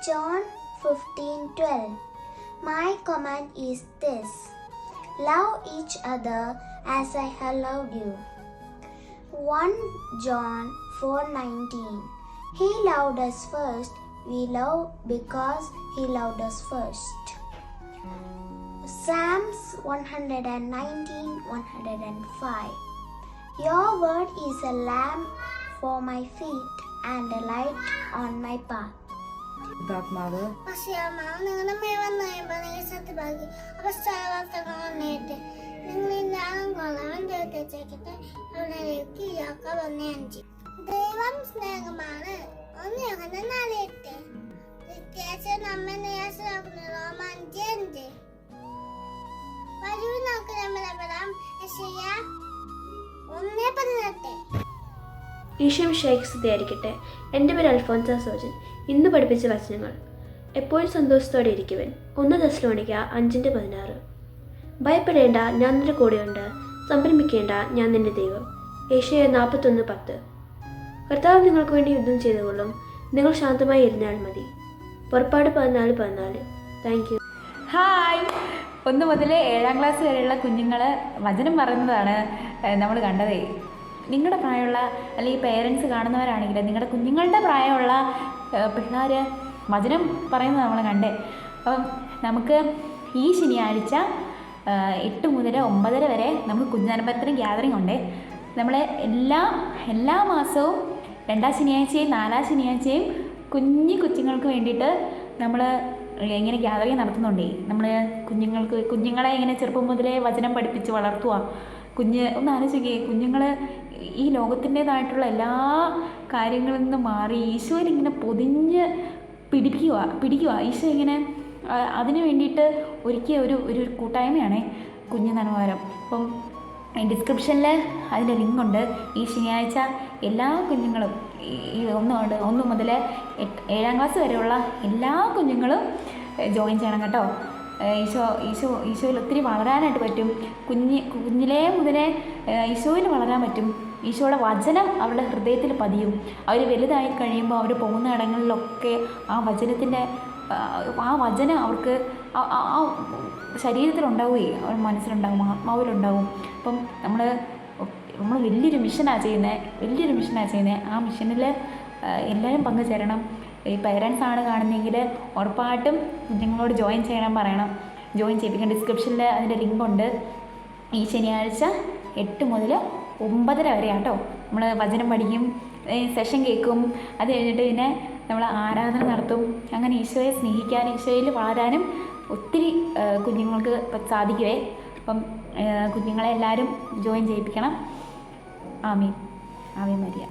John 15:12 My command is this. Love each other as I have loved you. 1 John 4:19 He loved us first. We love because he loved us first. Psalms 119 105 Your word is a lamp for my feet and a light on my path. ഇതാത്മാവ് പശ്യാമാവ് നിങ്ങളുടെ മേൽ വന്ന് കഴിയുമ്പോൾ നിങ്ങൾ സത്യഭാഗി അപശ്ചാത്തങ്ങൾ നേരിട്ട് നിങ്ങളില്ലാതും കൊള്ളവൻ തീർച്ചയാക്കട്ടെ അവിടേക്ക് യാക്കോബ് ഒന്ന് അഞ്ച് ദൈവം സ്നേഹമാണ് ഒന്ന് യോഹന നാല് എട്ട് വ്യത്യാസം നമ്മെ നിരാശരാക്കുന്ന റോമ അഞ്ച് അഞ്ച് വരൂ നമുക്ക് നമ്മളിപ്പെടാം ഈശോ ആയിരിക്കട്ടെ. എന്റെ പേര് അൽഫോൻസ സോജൻ. ഇന്ന് പഠിപ്പിച്ച വചനങ്ങൾ. എപ്പോഴും സന്തോഷത്തോടെ ഇരിക്കുവൻ. ഒന്ന് ദശലോണിക്ക അഞ്ചിന്റെ പതിനാറ്. ഭയപ്പെടേണ്ട ഞാൻ നിന്റെ കൂടെയുണ്ട്. സംരംഭിക്കേണ്ട ഞാൻ നിന്റെ ദൈവം. ഏഷ്യ നാൽപ്പത്തൊന്ന് പത്ത്. കർത്താവ് നിങ്ങൾക്ക് വേണ്ടി യുദ്ധം ചെയ്തുകൊള്ളും. നിങ്ങൾ ശാന്തമായി ഇരുന്നാൽ മതി. പുറപ്പാട് പതിനാല് പതിനാല്. താങ്ക് യു ഹായ് ഒന്ന് മുതൽ ഏഴാം ക്ലാസ് വരെയുള്ള കുഞ്ഞുങ്ങൾ വചനം പറയുന്നതാണ് നമ്മൾ കണ്ടതേ. നിങ്ങളുടെ പ്രായമുള്ള അല്ലെങ്കിൽ പേരൻസ് കാണുന്നവരാണെങ്കിൽ നിങ്ങളുടെ കുഞ്ഞുങ്ങളുടെ പ്രായമുള്ള പിള്ളേർ വചനം പറയുന്നത് നമ്മൾ കണ്ടേ. അപ്പം നമുക്ക് ഈ ശനിയാഴ്ച എട്ട് മുതൽ ഒമ്പതര വരെ നമുക്ക് കുഞ്ഞാനമ്പലത്തിന് ഗ്യാതറിംഗ് ഉണ്ട്. നമ്മൾ എല്ലാ എല്ലാ മാസവും രണ്ടാം ശനിയാഴ്ചയും നാലാം ശനിയാഴ്ചയും കുഞ്ഞു കൊച്ചുങ്ങൾക്ക് വേണ്ടിയിട്ട് നമ്മൾ ഇങ്ങനെ ഗ്യാതറിങ് നടത്തുന്നുണ്ടേ. നമ്മൾ കുഞ്ഞുങ്ങൾക്ക് കുഞ്ഞുങ്ങളെ ഇങ്ങനെ ചെറുപ്പം മുതലേ വചനം പഠിപ്പിച്ച് വളർത്തുക. കുഞ്ഞ് ഒന്ന് ആലോചിക്കുകയെ കുഞ്ഞുങ്ങൾ ഈ ലോകത്തിന്റേതായിട്ടുള്ള എല്ലാ കാര്യങ്ങളിൽ നിന്ന് മാറി ഈശോയിൽ ഇങ്ങനെ പൊതിഞ്ഞ് പിടിക്കുക പിടിക്കുക. ഈശോ ഇങ്ങനെ അതിനു വേണ്ടിയിട്ട് ഒരുക്കിയ ഒരു ഒരു കൂട്ടായ്മയാണ് കുഞ്ഞു നനവാരം. അപ്പം ഡിസ്ക്രിപ്ഷനിൽ അതിന്റെ ലിങ്ക് ഉണ്ട് ഈ ശനിയാഴ്ച എല്ലാ കുഞ്ഞുങ്ങളും ഈ ഒന്നുകൊണ്ട് ഒന്ന് മുതൽ ഏഴാം ക്ലാസ് വരെയുള്ള എല്ലാ കുഞ്ഞുങ്ങളും ജോയിൻ ചെയ്യണം കേട്ടോ. ഈശോ ഈശോ ഈശോയിൽ ഒത്തിരി വളരാനായിട്ട് പറ്റും. കുഞ്ഞി കുഞ്ഞിലേ മുതലേ ഈശോയിൽ വളരാൻ പറ്റും. ഈശോയുടെ വചനം അവരുടെ ഹൃദയത്തിൽ പതിയും. അവർ വലുതായി കഴിയുമ്പോൾ അവർ പോകുന്ന ഇടങ്ങളിലൊക്കെ ആ വചനത്തിന്റെ ആ വചനം അവർക്ക് ആ ശരീരത്തിലുണ്ടാവുകയും അവരുടെ മനസ്സിലുണ്ടാകും ആത്മാവിലുണ്ടാവും. അപ്പം നമ്മൾ നമ്മൾ വലിയൊരു മിഷനാണ് ചെയ്യുന്നത്. വലിയൊരു മിഷനാണ് ചെയ്യുന്നത്. ആ മിഷനിൽ എല്ലാവരും പങ്കുചേരണം. ഈ പേരൻസ് ആണ് കാണുന്നതെങ്കിൽ ഉറപ്പായിട്ടും നിങ്ങളോട് ജോയിൻ ചെയ്യണം പറയണം. ജോയിൻ ചെയ്യിപ്പിക്കാൻ ഡിസ്ക്രിപ്ഷനിൽ അതിന്റെ ലിങ്ക് ഉണ്ട്. ഈ ശനിയാഴ്ച എട്ട് മുതൽ ഒമ്പതര വരെ കേട്ടോ നമ്മൾ വചനം പഠിക്കും സെഷൻ കേൾക്കും. അത് കഴിഞ്ഞിട്ട് പിന്നെ നമ്മൾ ആരാധന നടത്തും. അങ്ങനെ ഈശോയെ സ്നേഹിക്കാനും ഈശോയിൽ വളരാനും ഒത്തിരി കുഞ്ഞുങ്ങൾക്ക് സാധിക്കുവേ. അപ്പം കുഞ്ഞുങ്ങളെ എല്ലാവരും ജോയിൻ ചെയ്യിപ്പിക്കണം. ആമീൻ. ആമീൻ മരിയ.